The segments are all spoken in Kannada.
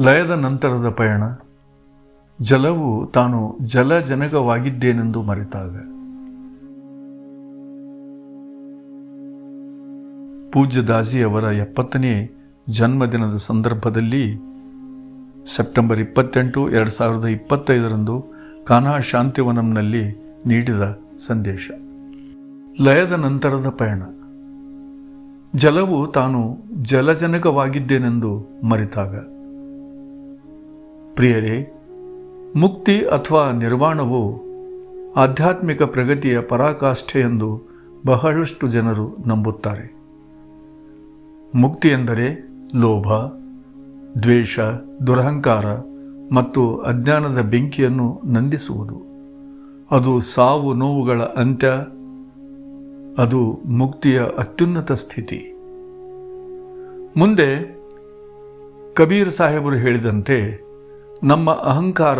ಲಯದ ನಂತರದ ಪಯಣ. ಜಲವು ತಾನು ಜಲಜನಕವಾಗಿದ್ದೇನೆಂದು ಮರೆತಾಗ. ಪೂಜ್ಯ ದಾಸಿಯವರ ಎಪ್ಪತ್ತನೇ ಜನ್ಮದಿನದ ಸಂದರ್ಭದಲ್ಲಿ ಸೆಪ್ಟೆಂಬರ್ ಇಪ್ಪತ್ತೆಂಟು ಎರಡು ಸಾವಿರದ ಇಪ್ಪತ್ತೈದರಂದು ಕಾನಾ ಶಾಂತಿವನಂನಲ್ಲಿ ನೀಡಿದ ಸಂದೇಶ. ಲಯದ ನಂತರದ ಪಯಣ. ಜಲವು ತಾನು ಜಲಜನಕವಾಗಿದ್ದೇನೆಂದು ಮರೆತಾಗ. ಪ್ರಿಯರೇ, ಮುಕ್ತಿ ಅಥವಾ ನಿರ್ವಾಣವು ಆಧ್ಯಾತ್ಮಿಕ ಪ್ರಗತಿಯ ಪರಾಕಾಷ್ಠೆ ಎಂದು ಬಹಳಷ್ಟು ಜನರು ನಂಬುತ್ತಾರೆ. ಮುಕ್ತಿ ಎಂದರೆ ಲೋಭ, ದ್ವೇಷ, ದುರಹಂಕಾರ ಮತ್ತು ಅಜ್ಞಾನದ ಬೆಂಕಿಯನ್ನು ನಂದಿಸುವುದು. ಅದು ಸಾವು ನೋವುಗಳ ಅಂತ್ಯ, ಅದು ಮುಕ್ತಿಯ ಅತ್ಯುನ್ನತ ಸ್ಥಿತಿ. ಮುಂದೆ ಕಬೀರ್ ಸಾಹೇಬರು ಹೇಳಿದಂತೆ ನಮ್ಮ ಅಹಂಕಾರ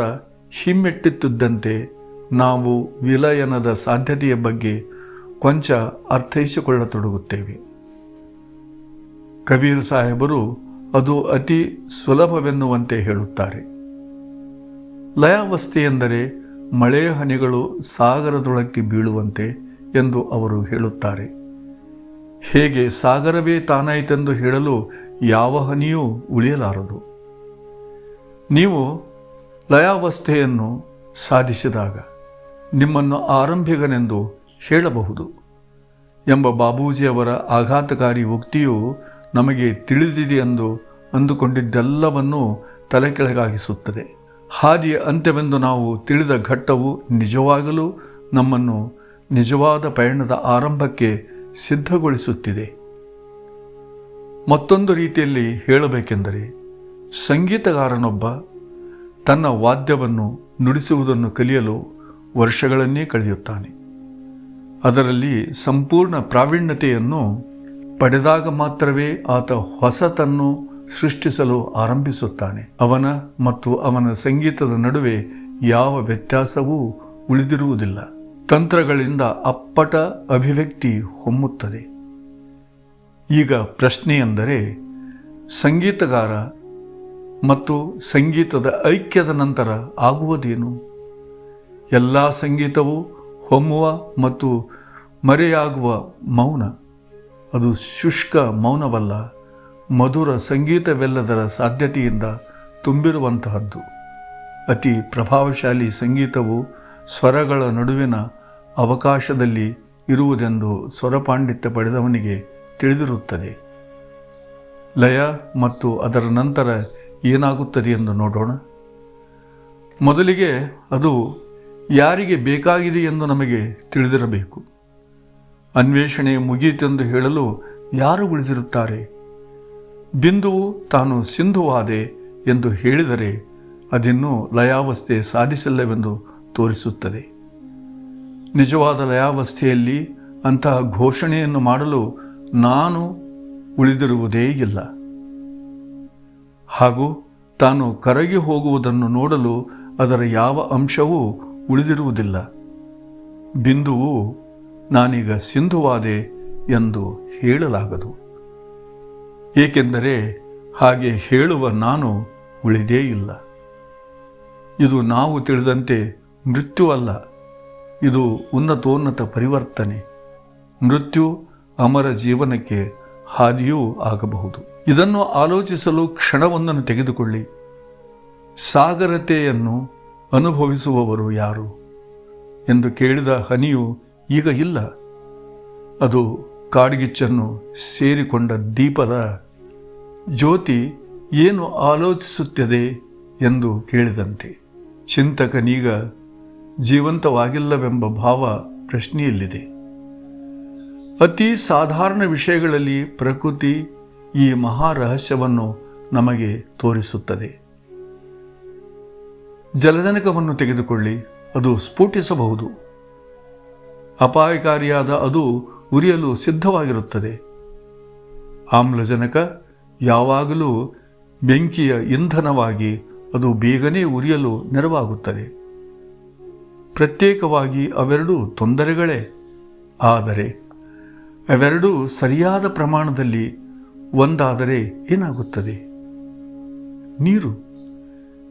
ಹಿಮ್ಮೆಟ್ಟಿತ್ತಿದ್ದಂತೆ ನಾವು ವಿಲಯನದ ಸಾಧ್ಯತೆಯ ಬಗ್ಗೆ ಕೊಂಚ ಅರ್ಥೈಸಿಕೊಳ್ಳತೊಡಗುತ್ತೇವೆ. ಕಬೀರ್ ಸಾಹೇಬರು ಅದು ಅತಿ ಸುಲಭವೆನ್ನುವಂತೆ ಹೇಳುತ್ತಾರೆ. ಲಯಾವಸ್ಥೆ ಎಂದರೆ ಮಳೆ ಹನಿಗಳು ಸಾಗರದೊಳಕ್ಕೆ ಬೀಳುವಂತೆ ಎಂದು ಅವರು ಹೇಳುತ್ತಾರೆ. ಹೇಗೆ ಸಾಗರವೇ ತಾನಾಯಿತೆಂದು ಹೇಳಲು ಯಾವ ಹನಿಯೂ ಉಳಿಯಲಾರದು. ನೀವು ಲಯಾವಸ್ಥೆಯನ್ನು ಸಾಧಿಸಿದಾಗ ನಿಮ್ಮನ್ನು ಆರಂಭಿಗನೆಂದು ಹೇಳಬಹುದು ಎಂಬ ಬಾಬೂಜಿಯವರ ಆಘಾತಕಾರಿ ಉಕ್ತಿಯು ನಮಗೆ ತಿಳಿದಿದೆ ಎಂದು ಅಂದುಕೊಂಡಿದ್ದೆಲ್ಲವನ್ನೂ ತಲೆಕೆಳಗಾಗಿಸುತ್ತದೆ. ಹಾದಿಯ ಅಂತ್ಯವೆಂದು ನಾವು ತಿಳಿದ ಘಟ್ಟವು ನಿಜವಾಗಲೂ ನಮ್ಮನ್ನು ನಿಜವಾದ ಪಯಣದ ಆರಂಭಕ್ಕೆ ಸಿದ್ಧಗೊಳಿಸುತ್ತಿದೆ. ಮತ್ತೊಂದು ರೀತಿಯಲ್ಲಿ ಹೇಳಬೇಕೆಂದರೆ ಸಂಗೀತಗಾರನೊಬ್ಬ ತನ್ನ ವಾದ್ಯವನ್ನು ನುಡಿಸುವುದನ್ನು ಕಲಿಯಲು ವರ್ಷಗಳನ್ನೇ ಕಳೆಯುತ್ತಾನೆ. ಅದರಲ್ಲಿ ಸಂಪೂರ್ಣ ಪ್ರಾವೀಣ್ಯತೆಯನ್ನು ಪಡೆದಾಗ ಮಾತ್ರವೇ ಆತ ಹೊಸತನ್ನು ಸೃಷ್ಟಿಸಲು ಆರಂಭಿಸುತ್ತಾನೆ. ಅವನ ಮತ್ತು ಅವನ ಸಂಗೀತದ ನಡುವೆ ಯಾವ ವ್ಯತ್ಯಾಸವೂ ಉಳಿದಿರುವುದಿಲ್ಲ. ತಂತ್ರಗಳಿಂದ ಅಪ್ಪಟ ಅಭಿವ್ಯಕ್ತಿ ಹೊಮ್ಮುತ್ತದೆ. ಈಗ ಪ್ರಶ್ನೆಯೆಂದರೆ, ಸಂಗೀತಗಾರ ಮತ್ತು ಸಂಗೀತದ ಐಕ್ಯದ ನಂತರ ಆಗುವುದೇನು? ಎಲ್ಲ ಸಂಗೀತವು ಹೊಮ್ಮುವ ಮತ್ತು ಮರೆಯಾಗುವ ಮೌನ. ಅದು ಶುಷ್ಕ ಮೌನವಲ್ಲ, ಮಧುರ ಸಂಗೀತವೆಲ್ಲದರ ಸಾಧ್ಯತೆಯಿಂದ ತುಂಬಿರುವಂತಹದ್ದು. ಅತಿ ಪ್ರಭಾವಶಾಲಿ ಸಂಗೀತವು ಸ್ವರಗಳ ನಡುವಿನ ಅವಕಾಶದಲ್ಲಿ ಇರುವುದೆಂದು ಸ್ವರಪಾಂಡಿತ್ಯ ಪಡೆದವನಿಗೆ ತಿಳಿದಿರುತ್ತದೆ. ಲಯ ಮತ್ತು ಅದರ ನಂತರ ಏನಾಗುತ್ತದೆ ಎಂದು ನೋಡೋಣ. ಮೊದಲಿಗೆ ಅದು ಯಾರಿಗೆ ಬೇಕಾಗಿದೆ ಎಂದು ನಮಗೆ ತಿಳಿದಿರಬೇಕು. ಅನ್ವೇಷಣೆ ಮುಗಿಯಿತೆಂದು ಹೇಳಲು ಯಾರು ಉಳಿದಿರುತ್ತಾರೆ? ಬಿಂದುವು ತಾನು ಸಿಂಧುವಾದೆ ಎಂದು ಹೇಳಿದರೆ ಅದಿನ್ನೂ ಲಯಾವಸ್ಥೆ ಸಾಧಿಸಿಲ್ಲವೆಂದು ತೋರಿಸುತ್ತದೆ. ನಿಜವಾದ ಲಯಾವಸ್ಥೆಯಲ್ಲಿ ಅಂತಹ ಘೋಷಣೆಯನ್ನು ಮಾಡಲು ನಾನು ಉಳಿದಿರುವುದೇ ಇಲ್ಲ. ಹಾಗೂ ತಾನು ಕರಗಿ ಹೋಗುವುದನ್ನು ನೋಡಲು ಅದರ ಯಾವ ಅಂಶವೂ ಉಳಿದಿರುವುದಿಲ್ಲ. ಬಿಂದುವು ನಾನೀಗ ಸಿಂಧುವಾದೆ ಎಂದು ಹೇಳಲಾಗದು. ಏಕೆಂದರೆ ಹಾಗೆ ಹೇಳುವ ನಾನು ಉಳಿದೇ ಇಲ್ಲ. ಇದು ನಾವು ತಿಳಿದಂತೆ ಮೃತ್ಯುವಲ್ಲ ಇದು ಉನ್ನತೋನ್ನತ ಪರಿವರ್ತನೆ. ಮೃತ್ಯು ಅಮರ ಜೀವನಕ್ಕೆ ಹಾದಿಯೂ ಆಗಬಹುದು. ಇದನ್ನು ಆಲೋಚಿಸಲು ಕ್ಷಣವೊಂದನ್ನು ತೆಗೆದುಕೊಳ್ಳಿ. ಸಾಗರತೆಯನ್ನು ಅನುಭವಿಸುವವರು ಯಾರು? ಎಂದು ಕೇಳಿದ ಹನಿಯು, ಈಗ ಇಲ್ಲ. ಅದು ಕಾಡ್ಗಿಚ್ಚನ್ನು ಸೇರಿಕೊಂಡ ದೀಪದ ಜ್ಯೋತಿ ಏನು ಆಲೋಚಿಸುತ್ತದೆ ಎಂದು ಕೇಳಿದಂತೆ. ಚಿಂತಕನೀಗ, ಜೀವಂತವಾಗಿಲ್ಲವೆಂಬ ಭಾವ ಪ್ರಶ್ನೆಯಲ್ಲಿದೆ. ಅತಿ ಸಾಧಾರಣ ವಿಷಯಗಳಲ್ಲಿ ಪ್ರಕೃತಿ ಈ ಮಹಾರಹಸ್ಯವನ್ನು ನಮಗೆ ತೋರಿಸುತ್ತದೆ. ಜಲಜನಕವನ್ನು ತೆಗೆದುಕೊಳ್ಳಿ, ಅದು ಸ್ಫೋಟಿಸಬಹುದು. ಅಪಾಯಕಾರಿಯಾದ ಅದು ಉರಿಯಲು ಸಿದ್ಧವಾಗಿರುತ್ತದೆ. ಆಮ್ಲಜನಕ ಯಾವಾಗಲೂ ಬೆಂಕಿಯ ಇಂಧನವಾಗಿ ಅದು ಬೇಗನೆ ಉರಿಯಲು ನೆರವಾಗುತ್ತದೆ. ಪ್ರತ್ಯೇಕವಾಗಿ ಅವೆರಡೂ ತೊಂದರೆಗಳೇ, ಆದರೆ ಅವೆರಡೂ ಸರಿಯಾದ ಪ್ರಮಾಣದಲ್ಲಿ ಒಂದಾದರೆ ಏನಾಗುತ್ತದೆ? ನೀರು.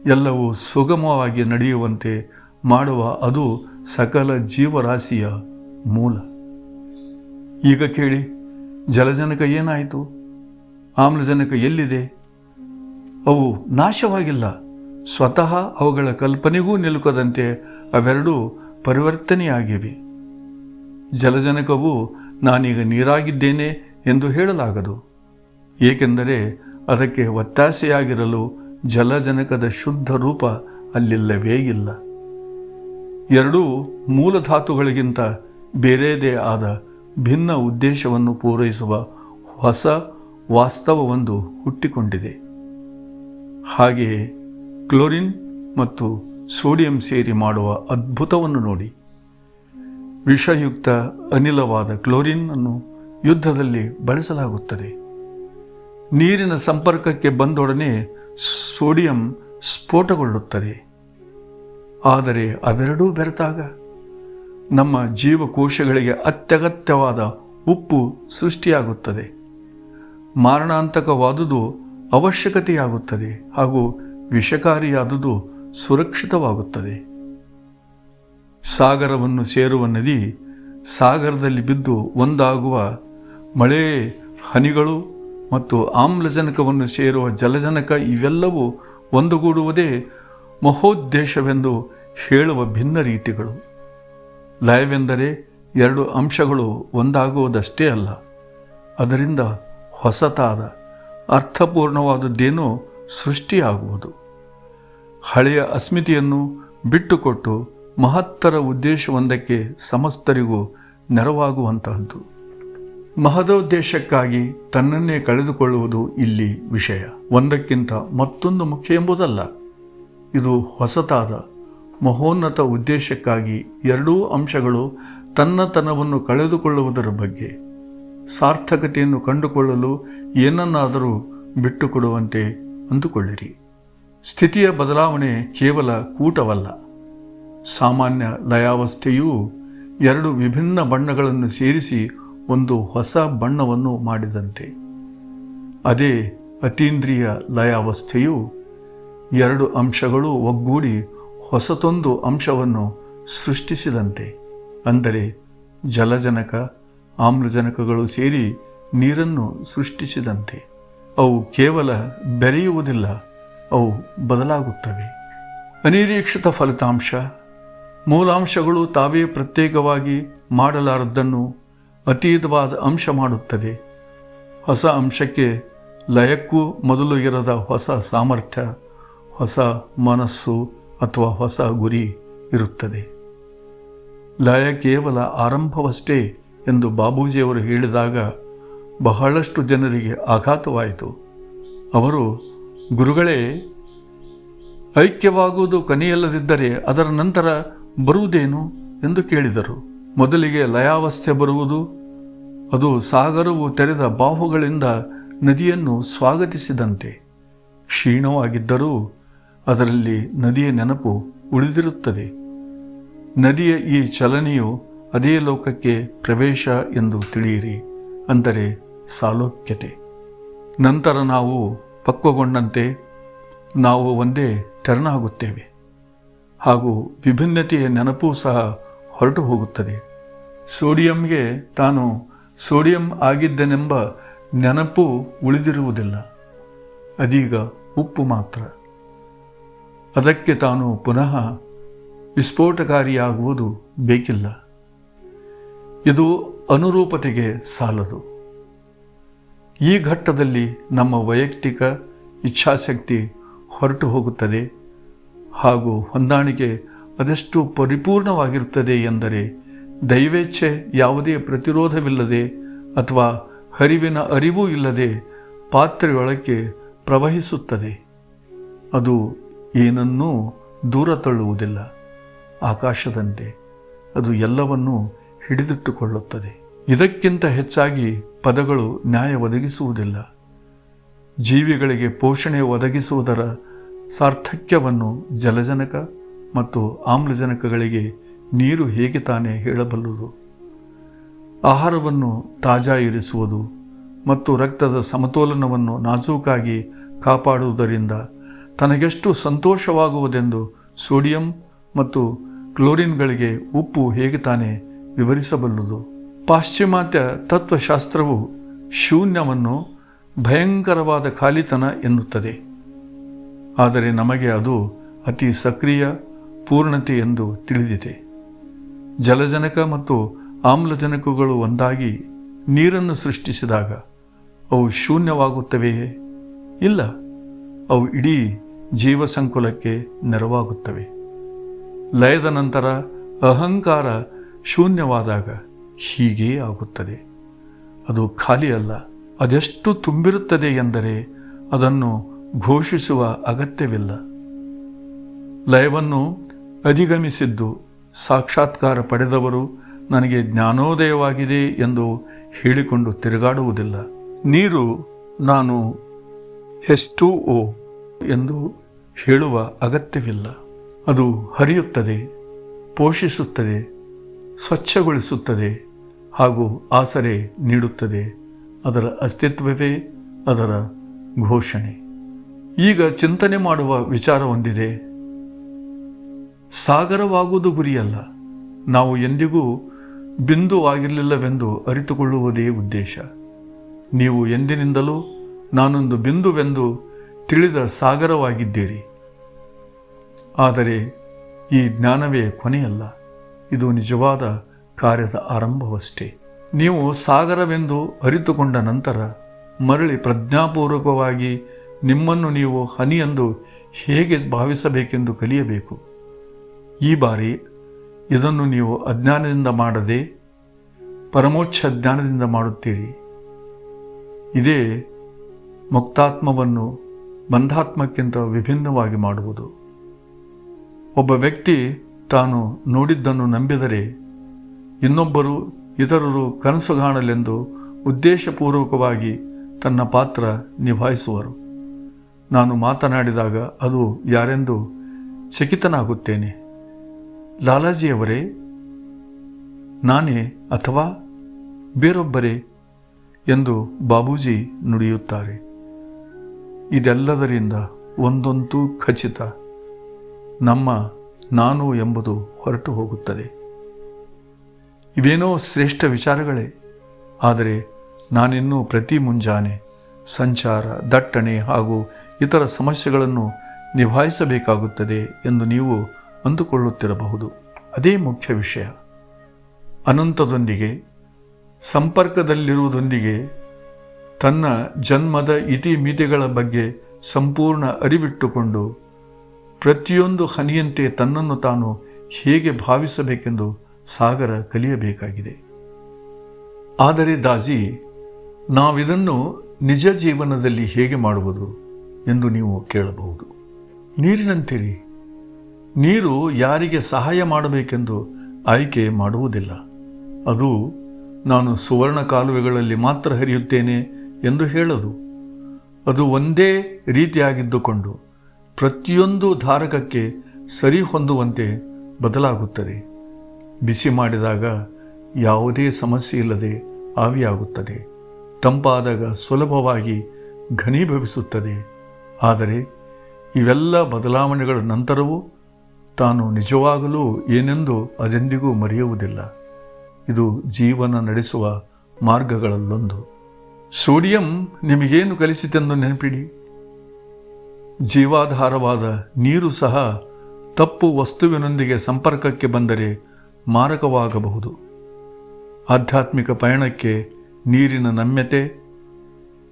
ಎಲ್ಲವೂ ಸುಗಮವಾಗಿ ನಡೆಯುವಂತೆ ಮಾಡುವ ಅದು ಸಕಲ ಜೀವರಾಶಿಯ ಮೂಲ. ಈಗ ಕೇಳಿ, ಜಲಜನಕ ಏನಾಯಿತು? ಆಮ್ಲಜನಕ ಎಲ್ಲಿದೆ? ಅವು ನಾಶವಾಗಿಲ್ಲ. ಸ್ವತಃ ಅವುಗಳ ಕಲ್ಪನೆಗೂ ನಿಲುಕದಂತೆ ಅವೆರಡೂ ಪರಿವರ್ತನೆಯಾಗಿವೆ. ಜಲಜನಕವು ನಾನೀಗ ನೀರಾಗಿದ್ದೇನೆ ಎಂದು ಹೇಳಲಾಗದು. ಏಕೆಂದರೆ ಅದಕ್ಕೆ ಒತ್ತಾಸೆಯಾಗಿರಲು ಜಲಜನಕದ ಶುದ್ಧ ರೂಪ ಅಲ್ಲಿಲ್ಲವೇ ಇಲ್ಲ. ಎರಡೂ ಮೂಲಧಾತುಗಳಿಗಿಂತ ಬೇರೆಯದೇ ಆದ ಭಿನ್ನ ಉದ್ದೇಶವನ್ನು ಪೂರೈಸುವ ಹೊಸ ವಾಸ್ತವವೊಂದು ಹುಟ್ಟಿಕೊಂಡಿದೆ. ಹಾಗೆಯೇ ಕ್ಲೋರಿನ್ ಮತ್ತು ಸೋಡಿಯಂ ಸೇರಿ ಮಾಡುವ ಅದ್ಭುತವನ್ನು ನೋಡಿ. ವಿಷಯುಕ್ತ ಅನಿಲವಾದ ಕ್ಲೋರಿನ್ ಅನ್ನು ಯುದ್ಧದಲ್ಲಿ ಬಳಸಲಾಗುತ್ತದೆ. ನೀರಿನ ಸಂಪರ್ಕಕ್ಕೆ ಬಂದೊಡನೆ ಸೋಡಿಯಂ ಸ್ಫೋಟಗೊಳ್ಳುತ್ತದೆ. ಆದರೆ ಅವೆರಡೂ ಬೆರೆತಾಗ ನಮ್ಮ ಜೀವಕೋಶಗಳಿಗೆ ಅತ್ಯಗತ್ಯವಾದ ಉಪ್ಪು ಸೃಷ್ಟಿಯಾಗುತ್ತದೆ. ಮಾರಣಾಂತಕವಾದುದು ಅವಶ್ಯಕತೆಯಾಗುತ್ತದೆ ಹಾಗೂ ವಿಷಕಾರಿಯಾದುದು ಸುರಕ್ಷಿತವಾಗುತ್ತದೆ. ಸಾಗರವನ್ನು ಸೇರುವ ನದಿ ಸಾಗರದಲ್ಲಿ ಬಿದ್ದು ಒಂದಾಗುವ ಮಳೆ, ಹನಿಗಳು ಮತ್ತು ಆಮ್ಲಜನಕವನ್ನು ಸೇರುವ ಜಲಜನಕ ಇವೆಲ್ಲವೂ ಒಂದುಗೂಡುವುದೇ ಮಹೋದ್ದೇಶವೆಂದು ಹೇಳುವ ಭಿನ್ನ ರೀತಿಗಳು. ಲಯವೆಂದರೆ ಎರಡು ಅಂಶಗಳು ಒಂದಾಗುವುದಷ್ಟೇ ಅಲ್ಲ. ಅದರಿಂದ ಹೊಸತಾದ, ಅರ್ಥಪೂರ್ಣವಾದದ್ದೇನೋ ಸೃಷ್ಟಿಯಾಗುವುದು. ಹಳೆಯ ಅಸ್ಮಿತೆಯನ್ನು ಬಿಟ್ಟುಕೊಟ್ಟು ಮಹತ್ತರ ಉದ್ದೇಶವೊಂದಕ್ಕೆ ಸಮಸ್ತರಿಗೂ ನೆರವಾಗುವಂತಹದ್ದು. ಮಹದೋದ್ದೇಶಕ್ಕಾಗಿ ತನ್ನನ್ನೇ ಕಳೆದುಕೊಳ್ಳುವುದು ಇಲ್ಲಿ ವಿಷಯ. ಒಂದಕ್ಕಿಂತ ಮತ್ತೊಂದು ಮುಖ್ಯ ಎಂಬುದಲ್ಲ. ಇದು ಹೊಸತಾದ, ಮಹೋನ್ನತ ಉದ್ದೇಶಕ್ಕಾಗಿ ಎರಡೂ ಅಂಶಗಳು ತನ್ನತನವನ್ನು ಕಳೆದುಕೊಳ್ಳುವುದರ ಬಗ್ಗೆ, ಸಾರ್ಥಕತೆಯನ್ನು ಕಂಡುಕೊಳ್ಳಲು ಏನನ್ನಾದರೂ ಬಿಟ್ಟುಕೊಡುವಂತೆ ಅಂದುಕೊಳ್ಳಿರಿ. ಸ್ಥಿತಿಯ ಬದಲಾವಣೆ ಕೇವಲ ಕೂಟವಲ್ಲ. ಸಾಮಾನ್ಯ ಲಯಾವಸ್ಥೆಯು ಎರಡು ವಿಭಿನ್ನ ಬಣ್ಣಗಳನ್ನು ಸೇರಿಸಿ ಒಂದು ಹೊಸ ಬಣ್ಣವನ್ನು ಮಾಡಿದಂತೆ. ಅದೇ ಅತೀಂದ್ರಿಯ ಲಯಾವಸ್ಥೆಯು ಎರಡು ಅಂಶಗಳು ಒಗ್ಗೂಡಿ ಹೊಸತೊಂದು ಅಂಶವನ್ನು ಸೃಷ್ಟಿಸಿದಂತೆ. ಅಂದರೆ ಜಲಜನಕ, ಆಮ್ಲಜನಕಗಳು ಸೇರಿ ನೀರನ್ನು ಸೃಷ್ಟಿಸಿದಂತೆ. ಅವು ಕೇವಲ ಬೆರೆಯುವುದಿಲ್ಲ, ಅವು ಬದಲಾಗುತ್ತವೆ. ಅನಿರೀಕ್ಷಿತ ಫಲಿತಾಂಶ ಮೂಲಾಂಶಗಳು ತಾವೇ ಪ್ರತ್ಯೇಕವಾಗಿ ಮಾಡಲಾರದ್ದನ್ನು ಅತೀತವಾದ ಅಂಶ ಮಾಡುತ್ತದೆ. ಹೊಸ ಅಂಶಕ್ಕೆ ಲಯಕ್ಕೂ ಮೊದಲು ಇರದ ಹೊಸ ಸಾಮರ್ಥ್ಯ, ಹೊಸ ಮನಸ್ಸು ಅಥವಾ ಹೊಸ ಗುರಿ ಇರುತ್ತದೆ. ಲಯ ಕೇವಲ ಆರಂಭವಷ್ಟೇ ಎಂದು ಬಾಬೂಜಿಯವರು ಹೇಳಿದಾಗ ಬಹಳಷ್ಟು ಜನರಿಗೆ ಆಘಾತವಾಯಿತು. ಅವರು, ಗುರುಗಳೇ, ಐಕ್ಯವಾಗುವುದು ಕೊನೆಯಲ್ಲದಿದ್ದರೆ ಅದರ ನಂತರ ಬರುವುದೇನು ಎಂದು ಕೇಳಿದರು. ಮೊದಲಿಗೆ ಲಯಾವಸ್ಥೆ ಬರುವುದು, ಅದು ಸಾಗರವು ತೆರೆದ ಬಾಹುಗಳಿಂದ ನದಿಯನ್ನು ಸ್ವಾಗತಿಸಿದಂತೆ. ಕ್ಷೀಣವಾಗಿದ್ದರೂ ಅದರಲ್ಲಿ ನದಿಯ ನೆನಪು ಉಳಿದಿರುತ್ತದೆ. ನದಿಯ ಈ ಚಲನೆಯು ಅದೇ ಲೋಕಕ್ಕೆ ಪ್ರವೇಶ ಎಂದು ತಿಳಿಯಿರಿ ಅಂದರೆ ಸಾಲೋಕ್ಯತೆ. ನಂತರ ನಾವು ಪಕ್ವಗೊಂಡಂತೆ ನಾವು ಒಂದೇ ತೆರನಾಗುತ್ತೇವೆ. ಹಾಗೂ ವಿಭಿನ್ನತೆಯ ನೆನಪೂ ಸಹ ಹೊರಟು ಹೋಗುತ್ತದೆ. ಸೋಡಿಯಂಗೆ ತಾನು ಸೋಡಿಯಂ ಆಗಿದ್ದನೆಂಬ ನೆನಪು ಉಳಿದಿರುವುದಿಲ್ಲ. ಅದೀಗ ಉಪ್ಪು ಮಾತ್ರ. ಅದಕ್ಕೆ ತಾನು ಪುನಃ ವಿಸ್ಫೋಟಕಾರಿಯಾಗುವುದು ಬೇಕಿಲ್ಲ. ಇದು ಅನುರೂಪತೆಗೆ ಸಾಲದು. ಈ ಘಟ್ಟದಲ್ಲಿ ನಮ್ಮ ವೈಯಕ್ತಿಕ ಇಚ್ಛಾಶಕ್ತಿ ಹೊರಟು ಹೋಗುತ್ತದೆ. ಹಾಗೂ ಹೊಂದಾಣಿಕೆ ಅದೆಷ್ಟು ಪರಿಪೂರ್ಣವಾಗಿರುತ್ತದೆ ಎಂದರೆ ದೈವೇಚ್ಛೆ ಯಾವುದೇ ಪ್ರತಿರೋಧವಿಲ್ಲದೆ ಅಥವಾ ಹರಿವಿನ ಅರಿವು ಇಲ್ಲದೆ ಪಾತ್ರೆಯೊಳಕ್ಕೆ ಪ್ರವಹಿಸುತ್ತದೆ. ಅದು ಏನನ್ನೂ ದೂರ ತಳ್ಳುವುದಿಲ್ಲ. ಆಕಾಶದಂತೆ ಅದು ಎಲ್ಲವನ್ನೂ ಹಿಡಿದಿಟ್ಟುಕೊಳ್ಳುತ್ತದೆ. ಇದಕ್ಕಿಂತ ಹೆಚ್ಚಾಗಿ ಪದಗಳು ನ್ಯಾಯ ಒದಗಿಸುವುದಿಲ್ಲ. ಜೀವಿಗಳಿಗೆ ಪೋಷಣೆ ಒದಗಿಸುವುದರ ಸಾರ್ಥಕ್ಯವನ್ನು ಜಲಜನಕ ಮತ್ತು ಆಮ್ಲಜನಕಗಳಿಗೆ ನೀರು ಹೇಗೆ ತಾನೇ ಹೇಳಬಲ್ಲುದು? ಆಹಾರವನ್ನು ತಾಜಾ ಇರಿಸುವುದು ಮತ್ತು ರಕ್ತದ ಸಮತೋಲನವನ್ನು ನಾಜೂಕಾಗಿ ಕಾಪಾಡುವುದರಿಂದ ತನಗೆಷ್ಟು ಸಂತೋಷವಾಗುವುದೆಂದು ಸೋಡಿಯಂ ಮತ್ತು ಕ್ಲೋರಿನ್ಗಳಿಗೆ ಉಪ್ಪು ಹೇಗೆ ತಾನೇ ವಿವರಿಸಬಲ್ಲುದು? ಪಾಶ್ಚಿಮಾತ್ಯ ತತ್ವಶಾಸ್ತ್ರವು ಶೂನ್ಯವನ್ನು ಭಯಂಕರವಾದ ಖಾಲಿತನ ಎನ್ನುತ್ತದೆ. ಆದರೆ ನಮಗೆ ಅದು ಅತಿ ಸಕ್ರಿಯ ಪೂರ್ಣತೆ ಎಂದು ತಿಳಿದಿದೆ. ಜಲಜನಕ ಮತ್ತು ಆಮ್ಲಜನಕಗಳು ಒಂದಾಗಿ ನೀರನ್ನು ಸೃಷ್ಟಿಸಿದಾಗ ಅವು ಶೂನ್ಯವಾಗುತ್ತವೆಯೇ? ಇಲ್ಲ. ಅವು ಇಡೀ ಜೀವಸಂಕುಲಕ್ಕೆ ನೆರವಾಗುತ್ತವೆ. ಲಯದ ನಂತರ ಅಹಂಕಾರ ಶೂನ್ಯವಾದಾಗ ಹೀಗೇ ಆಗುತ್ತದೆ. ಅದು ಖಾಲಿ ಅಲ್ಲ ಅದೆಷ್ಟು ತುಂಬಿರುತ್ತದೆ ಎಂದರೆ ಅದನ್ನು ಘೋಷಿಸುವ ಅಗತ್ಯವಿಲ್ಲ. ಲಯವನ್ನು ಅಧಿಗಮಿಸಿದ್ದು ಸಾಕ್ಷಾತ್ಕಾರ ಪಡೆದವರು ನನಗೆ ಜ್ಞಾನೋದಯವಾಗಿದೆ ಎಂದು ಹೇಳಿಕೊಂಡು ತಿರುಗಾಡುವುದಿಲ್ಲ. ನೀರು ನಾನು ಹೆಸ್ಟು ಓ ಎಂದು ಹೇಳುವ ಅಗತ್ಯವಿಲ್ಲ. ಅದು ಹರಿಯುತ್ತದೆ, ಪೋಷಿಸುತ್ತದೆ, ಸ್ವಚ್ಛಗೊಳಿಸುತ್ತದೆ ಹಾಗೂ ಆಸರೆ ನೀಡುತ್ತದೆ. ಅದರ ಅಸ್ತಿತ್ವವೇ ಅದರ ಘೋಷಣೆ. ಈಗ ಚಿಂತನೆ ಮಾಡುವ ವಿಚಾರ ಹೊಂದಿದೆ ಸಾಗರವಾಗುವುದು ಗುರಿಯಲ್ಲ. ನಾವು ಎಂದಿಗೂ ಬಿಂದುವಾಗಿರಲಿಲ್ಲವೆಂದು ಅರಿತುಕೊಳ್ಳುವುದೇ ಉದ್ದೇಶ. ನೀವು ಎಂದಿನಿಂದಲೂ ನಾನೊಂದು ಬಿಂದುವೆಂದು ತಿಳಿದ ಸಾಗರವಾಗಿದ್ದೀರಿ. ಆದರೆ ಈ ಜ್ಞಾನವೇ ಕೊನೆಯಲ್ಲ. ಇದು ನಿಜವಾದ ಕಾರ್ಯದ ಆರಂಭವಷ್ಟೇ. ನೀವು ಸಾಗರವೆಂದು ಅರಿತುಕೊಂಡ ನಂತರ ಮರಳಿ ಪ್ರಜ್ಞಾಪೂರ್ವಕವಾಗಿ ನಿಮ್ಮನ್ನು ನೀವು ಹನಿ ಎಂದು ಹೇಗೆ ಭಾವಿಸಬೇಕೆಂದು ಕಲಿಯಬೇಕು? ಈ ಬಾರಿ ಇದನ್ನು ನೀವು ಅಜ್ಞಾನದಿಂದ ಮಾಡದೆ ಪರಮೋಚ್ಛ ಜ್ಞಾನದಿಂದ ಮಾಡುತ್ತೀರಿ. ಇದೇ ಮುಕ್ತಾತ್ಮವನ್ನು ಬಂಧಾತ್ಮಕ್ಕಿಂತ ವಿಭಿನ್ನವಾಗಿ ಮಾಡುವುದು. ಒಬ್ಬ ವ್ಯಕ್ತಿ ತಾನು ನೋಡಿದ್ದನ್ನು ನಂಬಿದರೆ ಇನ್ನೊಬ್ಬರು ಇತರರು ಕನಸು ಕಾಣಲೆಂದು ಉದ್ದೇಶಪೂರ್ವಕವಾಗಿ ತನ್ನ ಪಾತ್ರ ನಿಭಾಯಿಸುವರು. ನಾನು ಮಾತನಾಡಿದಾಗ ಅದು ಯಾರೆಂದು ಚಕಿತನಾಗುತ್ತೇನೆ. ಲಾಲಾಜಿಯವರೇ, ನಾನೇ ಅಥವಾ ಬೇರೊಬ್ಬರೇ ಎಂದು ಬಾಬೂಜಿ ನುಡಿಯುತ್ತಾರೆ. ಇದೆಲ್ಲದರಿಂದ ಒಂದೊಂದು ಖಚಿತ. ನಮ್ಮ ನಾನು ಎಂಬುದು ಹೊರಟು ಹೋಗುತ್ತದೆ. ಇವೇನೋ ಶ್ರೇಷ್ಠ ವಿಚಾರಗಳೇ, ಆದರೆ ನಾನಿನ್ನೂ ಪ್ರತಿ ಮುಂಜಾನೆ ಸಂಚಾರ, ದಟ್ಟಣೆ ಹಾಗೂ ಇತರ ಸಮಸ್ಯೆಗಳನ್ನು ನಿಭಾಯಿಸಬೇಕಾಗುತ್ತದೆ ಎಂದು ನೀವು ಅಂದುಕೊಳ್ಳುತ್ತಿರಬಹುದು. ಅದೇ ಮುಖ್ಯ ವಿಷಯ. ಅನಂತದೊಂದಿಗೆ, ಸಂಪರ್ಕದಲ್ಲಿರುವುದೊಂದಿಗೆ, ತನ್ನ ಜನ್ಮದ ಇತಿಮಿತಿಗಳ ಬಗ್ಗೆ ಸಂಪೂರ್ಣ ಅರಿವಿಟ್ಟುಕೊಂಡು, ಪ್ರತಿಯೊಂದು ಹನಿಯಂತೆ ತನ್ನನ್ನು ತಾನು ಹೇಗೆ ಭಾವಿಸಬೇಕೆಂದು ಸಾಗರ ಕಲಿಯಬೇಕಾಗಿದೆ. ಆದರೆ ದಾಜಿ ನಾವಿದನ್ನು ನಿಜ ಜೀವನದಲ್ಲಿ ಹೇಗೆ ಮಾಡುವುದು? ಎಂದು ನೀವು ಕೇಳಬಹುದು. ನೀರಿನಂತಿರಿ. ನೀರು ಯಾರಿಗೆ ಸಹಾಯ ಮಾಡಬೇಕೆಂದು ಆಯ್ಕೆ ಮಾಡುವುದಿಲ್ಲ. ಅದು ನಾನು ಸುವರ್ಣ ಕಾಲುವೆಗಳಲ್ಲಿ ಮಾತ್ರ ಹರಿಯುತ್ತೇನೆ ಎಂದು ಹೇಳದು. ಅದು ಒಂದೇ ರೀತಿಯಾಗಿದ್ದುಕೊಂಡು ಪ್ರತಿಯೊಂದು ಧಾರಕಕ್ಕೆ ಸರಿ ಹೊಂದುವಂತೆ ಬದಲಾಗುತ್ತದೆ. ಬಿಸಿ ಮಾಡಿದಾಗ ಯಾವುದೇ ಸಮಸ್ಯೆ ಇಲ್ಲದೆ ಆವಿಯಾಗುತ್ತದೆ. ತಂಪಾದಾಗ ಸುಲಭವಾಗಿ ಘನೀಭವಿಸುತ್ತದೆ. ಆದರೆ ಇವೆಲ್ಲ ಬದಲಾವಣೆಗಳ ನಂತರವೂ ತಾನು ನಿಜವಾಗಲೂ ಏನೆಂದು ಅದೆಂದಿಗೂ ಮರೆಯುವುದಿಲ್ಲ. ಇದು ಜೀವನ ನಡೆಸುವ ಮಾರ್ಗಗಳಲ್ಲೊಂದು. ಸೋಡಿಯಂ ನಿಮಗೇನು ಕಲಿಸಿತೆಂದು ನೆನಪಿಡಿ. ಜೀವಾಧಾರವಾದ ನೀರು ಸಹ ತಪ್ಪು ವಸ್ತುವಿನೊಂದಿಗೆ ಸಂಪರ್ಕಕ್ಕೆ ಬಂದರೆ ಮಾರಕವಾಗಬಹುದು. ಆಧ್ಯಾತ್ಮಿಕ ಪಯಣಕ್ಕೆ ನೀರಿನ ನಮ್ಯತೆ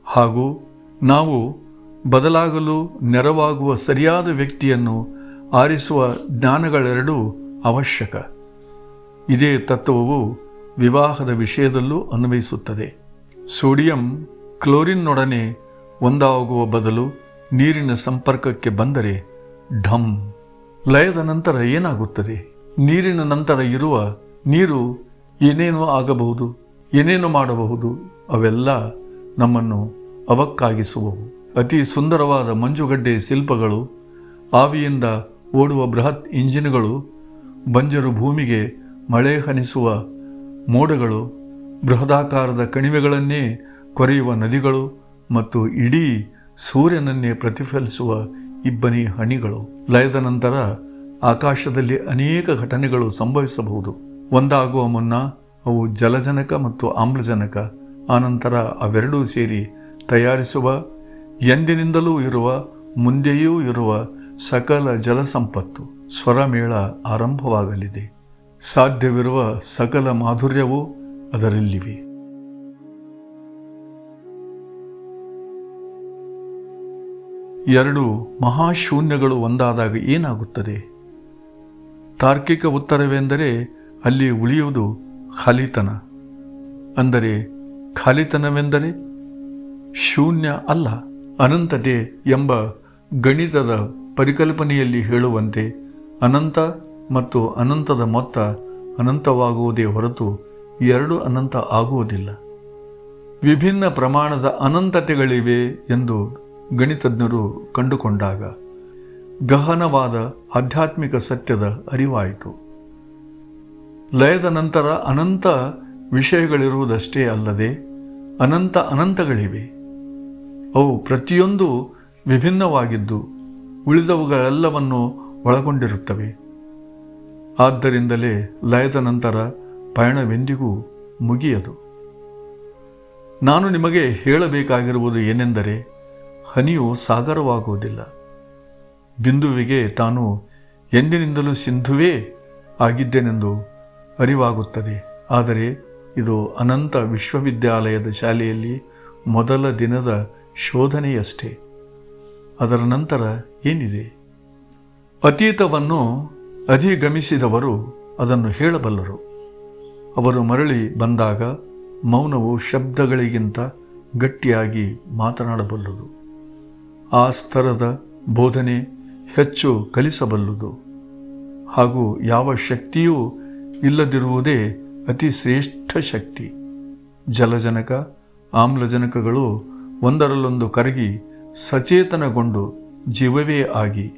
ಹಾಗೂ ನಾವು ಬದಲಾಗಲು ನೆರವಾಗುವ ಸರಿಯಾದ ವ್ಯಕ್ತಿಯನ್ನು ಆರಿಸುವ ಜ್ಞಾನಗಳೆರಡೂ ಅವಶ್ಯಕ. ಇದೇ ತತ್ವವು ವಿವಾಹದ ವಿಷಯದಲ್ಲೂ ಅನ್ವಯಿಸುತ್ತದೆ. ಸೋಡಿಯಂ ಕ್ಲೋರಿನ್ನೊಡನೆ ಒಂದಾಗುವ ಬದಲು ನೀರಿನ ಸಂಪರ್ಕಕ್ಕೆ ಬಂದರೆ ಢಮ್ ಲಯದ ನಂತರ ಏನಾಗುತ್ತದೆ? ನೀರಿನ ನಂತರ ಇರುವ ನೀರು ಏನೇನು ಆಗಬಹುದು, ಏನೇನು ಮಾಡಬಹುದು, ಅವೆಲ್ಲ ನಮ್ಮನ್ನು ಅವಕ್ಕಾಗಿಸುವವು. ಅತಿ ಸುಂದರವಾದ ಮಂಜುಗಡ್ಡೆ ಶಿಲ್ಪಗಳು ಆವಿಯಿಂದ ಓಡುವ ಬೃಹತ್ ಇಂಜಿನ್ಗಳು, ಬಂಜರು ಭೂಮಿಗೆ ಮಳೆ ಹನಿಸುವ ಮೋಡಗಳು, ಬೃಹದಾಕಾರದ ಕಣಿವೆಗಳನ್ನೇ ಕೊರೆಯುವ ನದಿಗಳು ಮತ್ತು ಇಡೀ ಸೂರ್ಯನನ್ನೇ ಪ್ರತಿಫಲಿಸುವ ಇಬ್ಬನಿ ಹನಿಗಳು ಲಯದ ನಂತರ ಆಕಾಶದಲ್ಲಿ ಅನೇಕ ಘಟನೆಗಳು ಸಂಭವಿಸಬಹುದು. ಒಂದಾಗುವ ಮುನ್ನ ಅವು ಜಲಜನಕ ಮತ್ತು ಆಮ್ಲಜನಕ, ಆನಂತರ ಅವೆರಡೂ ಸೇರಿ ತಯಾರಿಸುವ ಎಂದಿನಿಂದಲೂ ಇರುವ, ಮುಂದೆಯೂ ಇರುವ ಸಕಲ ಜಲಸಂಪತ್ತು ಸ್ವರಮೇಳ ಆರಂಭವಾಗಲಿದೆ. ಸಾಧ್ಯವಿರುವ ಸಕಲ ಮಾಧುರ್ಯವೂ ಅದರಲ್ಲಿವೆ. ಎರಡು ಮಹಾಶೂನ್ಯಗಳು ಒಂದಾದಾಗ ಏನಾಗುತ್ತದೆ? ತಾರ್ಕಿಕ ಉತ್ತರವೆಂದರೆ ಅಲ್ಲಿ ಉಳಿಯುವುದು ಖಾಲಿತನ. ಅಂದರೆ ಖಾಲಿತನವೆಂದರೆ ಶೂನ್ಯ ಅಲ್ಲ. ಅನಂತತೆ ಎಂಬ ಗಣಿತದ ಪರಿಕಲ್ಪನೆಯಲ್ಲಿ ಹೇಳುವಂತೆ ಅನಂತ ಮತ್ತು ಅನಂತದ ಮೊತ್ತ ಅನಂತವಾಗುವುದೇ ಹೊರತು ಎರಡು ಅನಂತ ಆಗುವುದಿಲ್ಲ. ವಿಭಿನ್ನ ಪ್ರಮಾಣದ ಅನಂತತೆಗಳಿವೆ ಎಂದು ಗಣಿತಜ್ಞರು ಕಂಡುಕೊಂಡಾಗ ಗಹನವಾದ ಆಧ್ಯಾತ್ಮಿಕ ಸತ್ಯದ ಅರಿವಾಯಿತು. ಲಯದ ನಂತರ ಅನಂತ ವಿಷಯಗಳಿರುವುದಷ್ಟೇ ಅಲ್ಲದೆ ಅನಂತ ಅನಂತಗಳಿವೆ. ಅವು ಪ್ರತಿಯೊಂದು ವಿಭಿನ್ನವಾಗಿದ್ದು ಉಳಿದವುಗಳೆಲ್ಲವನ್ನು ಒಳಗೊಂಡಿರುತ್ತವೆ. ಆದ್ದರಿಂದಲೇ ಲಯದ ನಂತರ ಪಯಣವೆಂದಿಗೂ ಮುಗಿಯದು. ನಾನು ನಿಮಗೆ ಹೇಳಬೇಕಾಗಿರುವುದು ಏನೆಂದರೆ, ಹನಿಯು ಸಾಗರವಾಗುವುದಿಲ್ಲ. ಬಿಂದುವಿಗೆ ತಾನು ಎಂದಿನಿಂದಲೂ ಸಿಂಧುವೇ ಆಗಿದ್ದೇನೆಂದು ಅರಿವಾಗುತ್ತದೆ. ಆದರೆ ಇದು ಅನಂತ ವಿಶ್ವವಿದ್ಯಾಲಯದ ಶಾಲೆಯಲ್ಲಿ ಮೊದಲ ದಿನದ ಶೋಧನೆಯಷ್ಟೇ. ಅದರ ನಂತರ ಏನಿದೆ? ಅತೀತವನ್ನು ಅಧಿಗಮಿಸಿದವರು ಅದನ್ನು ಹೇಳಬಲ್ಲರು. ಅವರು ಮರಳಿ ಬಂದಾಗ ಮೌನವು ಶಬ್ದಗಳಿಗಿಂತ ಗಟ್ಟಿಯಾಗಿ ಮಾತನಾಡಬಲ್ಲದು. ಆ ಸ್ತರದ ಬೋಧನೆ ಹೆಚ್ಚು ಕಲಿಸಬಲ್ಲುದು. ಹಾಗೂ ಯಾವ ಶಕ್ತಿಯೂ ಇಲ್ಲದಿರುವುದೇ ಅತಿ ಶ್ರೇಷ್ಠ ಶಕ್ತಿ. ಜಲಜನಕ, ಆಮ್ಲಜನಕಗಳು ಒಂದರಲ್ಲೊಂದು ಕರಗಿ ಸಚೇತನಗೊಂಡು ಜೀವವೇ ಆಗಿ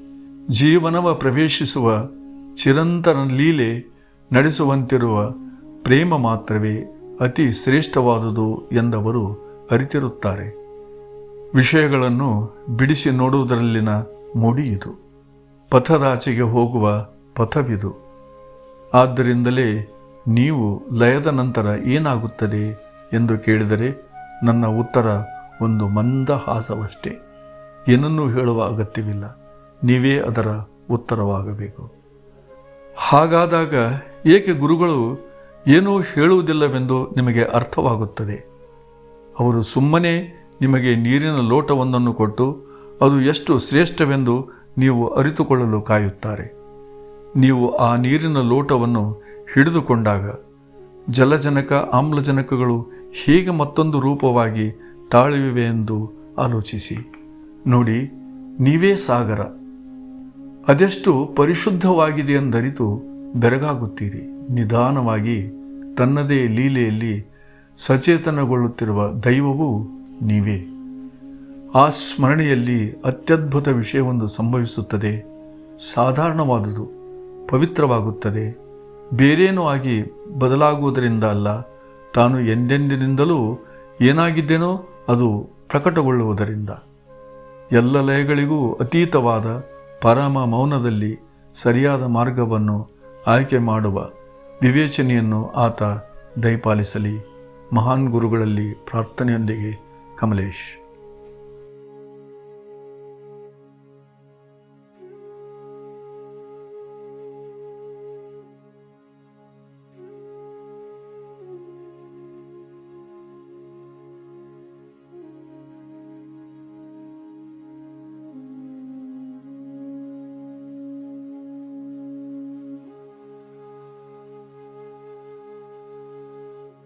ಜೀವನವ ಪ್ರವೇಶಿಸುವ ಚಿರಂತನ ಲೀಲೆ ನಡೆಸುವಂತಿರುವ ಪ್ರೇಮ ಮಾತ್ರವೇ ಅತಿ ಶ್ರೇಷ್ಠವಾದುದು ಎಂದವರು ಅರಿತಿರುತ್ತಾರೆ. ವಿಷಯಗಳನ್ನು ಬಿಡಿಸಿ ನೋಡುವುದರಲ್ಲಿನ ಮೂಡಿ ಇದು. ಪಥದಾಚೆಗೆ ಹೋಗುವ ಪಥವಿದು. ಆದ್ದರಿಂದಲೇ ನೀವು ಲಯದ ನಂತರ ಏನಾಗುತ್ತದೆ ಎಂದು ಕೇಳಿದರೆ ನನ್ನ ಉತ್ತರ ಒಂದು ಮಂದಹಾಸವಷ್ಟೇ ಏನನ್ನೂ ಹೇಳುವ ಅಗತ್ಯವಿಲ್ಲ. ನೀವೇ ಅದರ ಉತ್ತರವಾಗಬೇಕು. ಹಾಗಾದಾಗ ಏಕೆ ಗುರುಗಳು ಏನೂ ಹೇಳುವುದಿಲ್ಲವೆಂದು ನಿಮಗೆ ಅರ್ಥವಾಗುತ್ತದೆ? ಅವರು ಸುಮ್ಮನೆ ನಿಮಗೆ ನೀರಿನ ಲೋಟವೊಂದನ್ನು ಕೊಟ್ಟು ಅದು ಎಷ್ಟು ಶ್ರೇಷ್ಠವೆಂದು ನೀವು ಅರಿತುಕೊಳ್ಳಲು ಕಾಯುತ್ತಾರೆ. ನೀವು ಆ ನೀರಿನ ಲೋಟವನ್ನು ಹಿಡಿದುಕೊಂಡಾಗ ಜಲಜನಕ ಆಮ್ಲಜನಕಗಳು ಹೇಗೆ ಮತ್ತೊಂದು ರೂಪವಾಗಿ ತಾಳುವಿವೆ ಎಂದು ಆಲೋಚಿಸಿ. ನೋಡಿ, ನೀವೇ ಸಾಗರ. ಅದೆಷ್ಟು ಪರಿಶುದ್ಧವಾಗಿದೆ ಎಂದರಿತು ಬೆರಗಾಗುತ್ತೀರಿ. ನಿಧಾನವಾಗಿ ತನ್ನದೇ ಲೀಲೆಯಲ್ಲಿ ಸಚೇತನಗೊಳ್ಳುತ್ತಿರುವ ದೈವವು ನೀವೇ. ಆ ಸ್ಮರಣೆಯಲ್ಲಿ ಅತ್ಯದ್ಭುತ ವಿಷಯವೊಂದು ಸಂಭವಿಸುತ್ತದೆ. ಸಾಧಾರಣವಾದುದು, ಪವಿತ್ರವಾಗುತ್ತದೆ. ಬೇರೇನೂ ಆಗಿ ಬದಲಾಗುವುದರಿಂದ ಅಲ್ಲ, ತಾನು ಎಂದೆಂದಿನಿಂದಲೂ ಏನಾಗಿದ್ದೇನೋ ಅದು ಪ್ರಕಟಗೊಳ್ಳುವುದರಿಂದ ಎಲ್ಲ ಲಯಗಳಿಗೂ ಅತೀತವಾದ ಪರಮ ಮೌನದಲ್ಲಿ ಸರಿಯಾದ ಮಾರ್ಗವನ್ನು ಆಯ್ಕೆ ಮಾಡುವ ವಿವೇಚನೆಯನ್ನು ಆತ ದಯಪಾಲಿಸಲಿ. ಮಹಾನ್ ಗುರುಗಳಲ್ಲಿ ಪ್ರಾರ್ಥನೆಯೊಂದಿಗೆ ಕಮಲೇಶ್.